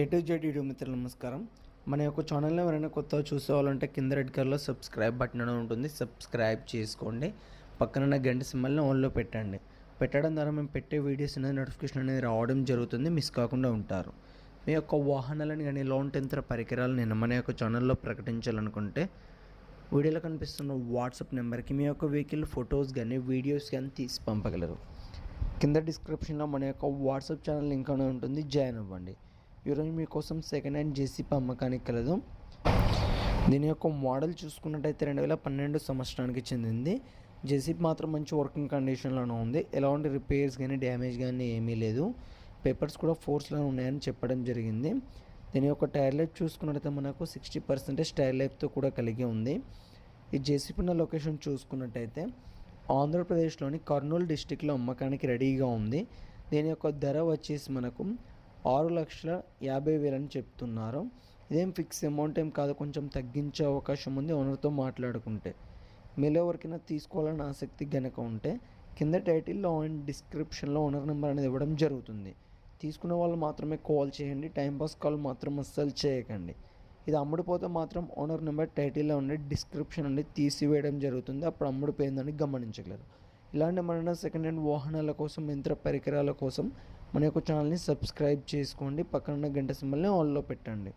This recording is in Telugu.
ఏ టు జెడ్ యూట్యూబ్ మిత్రులు నమస్కారం. మన యొక్క ఛానల్లో ఎవరైనా కొత్తగా చూసేవాళ్ళంటే కింద రెడ్ కలర్లో సబ్స్క్రైబ్ బటన్ ఉంటుంది. సబ్స్క్రైబ్ చేసుకోండి. పక్కన ఉన్న గంట సింబల్ని ఆన్లో పెట్టండి. పెట్టడం ద్వారా మేము పెట్టే వీడియోస్ అనేది నోటిఫికేషన్ అనేది రావడం జరుగుతుంది. మిస్ కాకుండా ఉంటారు. మీ యొక్క వాహనాలను కానీ లోన్ టెంతర పరికరాలు నేను మన యొక్క ఛానల్లో ప్రకటించాలనుకుంటే వీడియోలో కనిపిస్తున్న వాట్సాప్ నెంబర్కి మీ యొక్క వెహికల్ ఫొటోస్ కానీ వీడియోస్ కానీ తీసి పంపగలరు. కింద డిస్క్రిప్షన్లో మన యొక్క వాట్సాప్ ఛానల్ లింక్ అనేది ఉంటుంది. జాయిన్ అవ్వండి. ఈరోజు మీకోసం సెకండ్ హ్యాండ్ జేసీపీ అమ్మకానికి కలదు. దీని యొక్క మోడల్ చూసుకున్నట్టయితే రెండు వేల పన్నెండు సంవత్సరానికి చెందింది. జేసీపీ మాత్రం మంచి వర్కింగ్ కండిషన్లోనే ఉంది. ఎలాంటి రిపేర్స్ కానీ డ్యామేజ్ కానీ ఏమీ లేదు. పేపర్స్ కూడా ఫోర్స్లో ఉన్నాయని చెప్పడం జరిగింది. దీని యొక్క టైర్ లైఫ్ చూసుకున్నట్టయితే మనకు సిక్స్టీ పర్సెంటేజ్ టైర్ లైఫ్తో కూడా కలిగి ఉంది. ఈ జేసీపీ లొకేషన్ చూసుకున్నట్టయితే ఆంధ్రప్రదేశ్లోని కర్నూలు డిస్టిక్లో అమ్మకానికి రెడీగా ఉంది. దీని యొక్క ధర వచ్చేసి మనకు ఆరు లక్షల యాభై వేలని చెప్తున్నారు. ఇదేం ఫిక్స్ అమౌంట్ ఏం కాదు కొంచెం తగ్గించే అవకాశం ఉంది ఓనర్తో మాట్లాడుకుంటే. మీలో ఎవరికైనా తీసుకోవాలని ఆసక్తి గనక ఉంటే కింద టైటిల్లో అండ్ డిస్క్రిప్షన్లో ఓనర్ నెంబర్ అనేది ఇవ్వడం జరుగుతుంది. తీసుకున్న వాళ్ళు మాత్రమే కాల్ చేయండి టైంపాస్ కాల్ మాత్రం అస్సలు చేయకండి. ఇది అమ్ముడుపోతే మాత్రం ఓనర్ నెంబర్ టైటిల్లో ఉండి డిస్క్రిప్షన్ నుండి తీసివేయడం జరుగుతుంది. అప్పుడు అమ్ముడుపోయిందని గమనించగలరు. ఇలాంటి మన సెకండ్ హ్యాండ్ వాహనాల కోసం యంత్ర పరికరాల కోసం మన యొక్క ఛానల్ని సబ్స్క్రైబ్ చేసుకోండి. పక్కన ఉన్న గంట సింబల్ని ఆన్లో పెట్టండి.